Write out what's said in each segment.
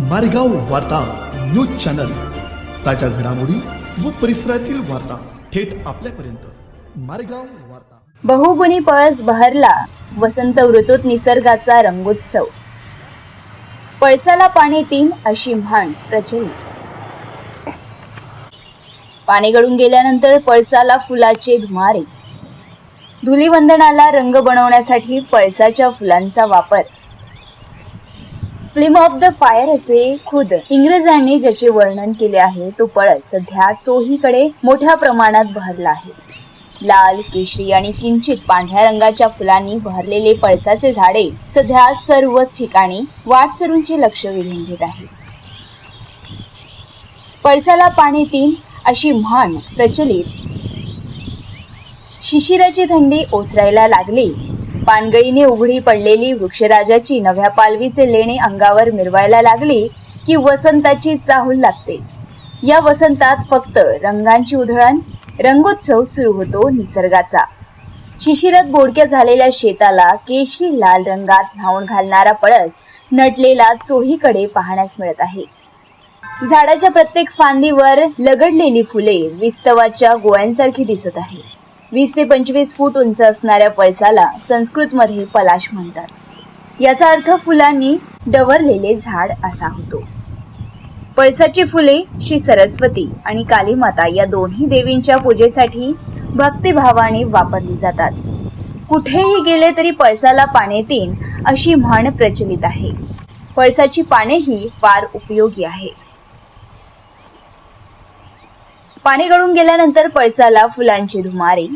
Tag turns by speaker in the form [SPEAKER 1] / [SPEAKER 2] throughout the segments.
[SPEAKER 1] मारेगाव वार्ता news channel. ताज्या घडामोडी व परिसरातील वार्ता थेट आपल्यापर्यंत. मारेगाव वार्ता.
[SPEAKER 2] बहुगुणी पळस बहरला वसंत ऋतूत निसर्गाचा रंगोत्सव. पळसाला पाणी तीन अशी म्हण प्रचलित. पाणी गळून गेल्यानंतर पळसाला फुलाचे धुमारे. धुलीवंदनाला रंग बनवण्यासाठी पळसाच्या फुलांचा वापर. फ्लिम ऑफ द फायर असे खुद इंग्रजांनी ज्याचे वर्णन केले आहे तो पळस सध्या चोहीकडे मोठ्या प्रमाणात बहरला आहे. लाल केशरी आणि किंचित पांढऱ्या रंगाच्या फुलांनी बहरलेले पळसाचे झाडे सध्या सर्वच ठिकाणी वाटसरूंचे लक्ष वेधून घेत आहे. पळसाला पाणी तीन अशी म्हण प्रचलित. शिशिराची थंडी ओसरायला लागली. पानगळीने उघडी पडलेली वृक्षराजाची नव्या पालवीचे लेणे अंगावर मिरवायला लागली की वसंताची चाहूल लागते. या वसंतात फक्त रंगांची उधळण रंगोत्सव सुरू होतो निसर्गाचा. शिशिरात बोडक्या झालेल्या शेताला केशरी लाल रंगात न्हावून घालणारा पळस नटलेला चोहीकडे पाहण्यास मिळत आहे. झाडाच्या प्रत्येक फांदीवर लगडलेली फुले विस्तवाच्या गोळ्यांसारखी दिसत आहे. वीस ते पंचवीस फूट उंच असणाऱ्या पळसाला संस्कृतमध्ये पलाश म्हणतात. याचा अर्थ फुलांनी डवरलेले झाड असा होतो. पळसाची फुले श्री सरस्वती आणि कालीमाता या दोन्ही देवींच्या पूजेसाठी भक्तिभावाने वापरली जातात. कुठेही गेले तरी पळसाला पाने तीन अशी म्हण प्रचलित आहे. पळसाची पानेही फार उपयोगी आहेत. पाणी गळून गेल्यानंतर पळसाला फुलांची धुमारे.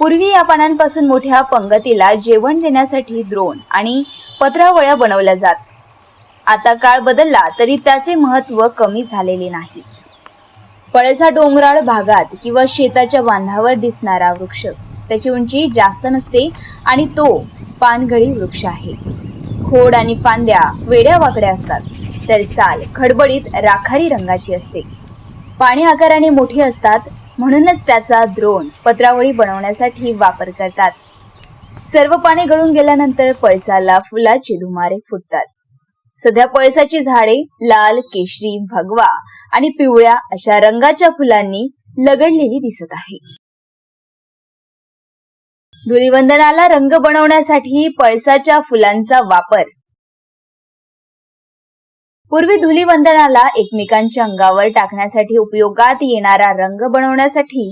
[SPEAKER 2] पूर्वी या पानांपासून मोठ्या पंगतीला जेवण देण्यासाठी द्रोण आणि पत्रावळ्या बनवल्या जात. आता काळ बदलला तरी त्याचे महत्त्व कमी झालेले नाही. पळसा डोंगराळ भागात किंवा शेताच्या बांधावर दिसणारा वृक्ष त्याची उंची जास्त नसते आणि तो पानगळी वृक्ष आहे. खोड आणि फांद्या वेड्या वाकड्या असतात तर साल खडबडीत राखाडी रंगाची असते. पाणी आकाराने मोठी असतात म्हणूनच त्याचा द्रोण पत्रावळी बनवण्यासाठी वापर करतात. सर्व पाणी गळून गेल्यानंतर पळसाला फुलाचे धुमारे फुटतात. सध्या पळसाची झाडे लाल केशरी भगवा आणि पिवळ्या अशा रंगाच्या फुलांनी लगडलेली दिसत आहे. धुलिवंदनाला रंग बनवण्यासाठी पळसाच्या फुलांचा वापर पूर्वी धुलीवंदनाला एकमेकांच्या अंगावर टाकण्यासाठी उपयोगात येणारा रंग बनवण्यासाठी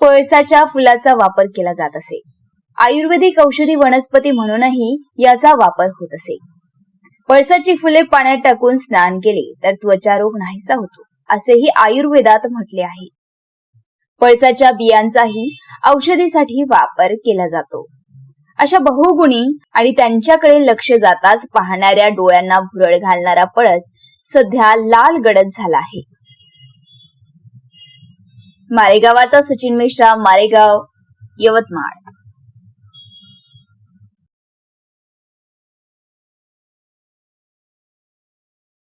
[SPEAKER 2] पळसाच्या फुलाचा वापर केला जात असे. आयुर्वेदिक औषधी वनस्पती म्हणूनही याचा वापर होत असे. पळसाची फुले पाण्यात टाकून स्नान केले तर त्वचा रोग नाहीसा होतो असेही आयुर्वेदात म्हटले आहे. पळसाच्या बियांचाही औषधीसाठी वापर केला जातो. अशा बहुगुणी आणि त्यांच्याकडे लक्ष जाताच पाहणाऱ्या डोळ्यांना भुरळ घालणारा पळस सध्या लाल गडद झाला आहे. मारेगावात सचिन मिश्रा मारेगाव यवतमाळ.